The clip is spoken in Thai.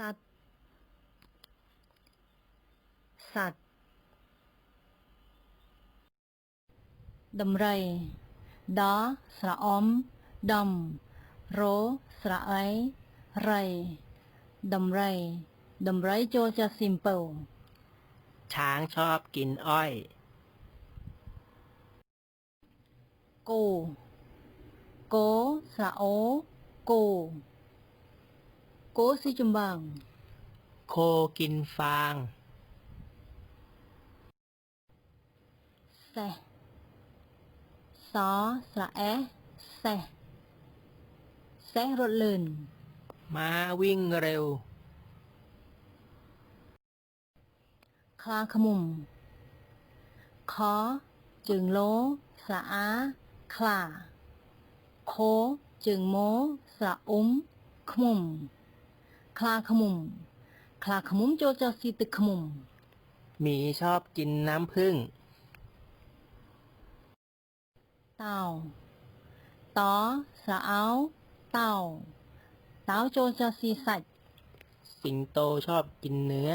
สัตว์ สัตว์ดำไรดอสระออมดำโรสระไอไรดำไรดำไรโจจะ simple ช้างชอบกินอ้อย โก โกสระโอ โก โกสิจุมบัง โคกินฟางแซสอสระแอแซแซรถเลินม้าวิ่งเร็ว คลาขมุม คอ จึงโล สระอา คลา โค จึงโม สระอุ้ม ขมุม คลาขมุม คลาขมุมโจจะสีตึกขมุม หมีชอบกินน้ำผึ้ง เต่าตอสระเอาเต่าเต่าโจจะสีสัตว์สิงโตชอบกินเนื้อ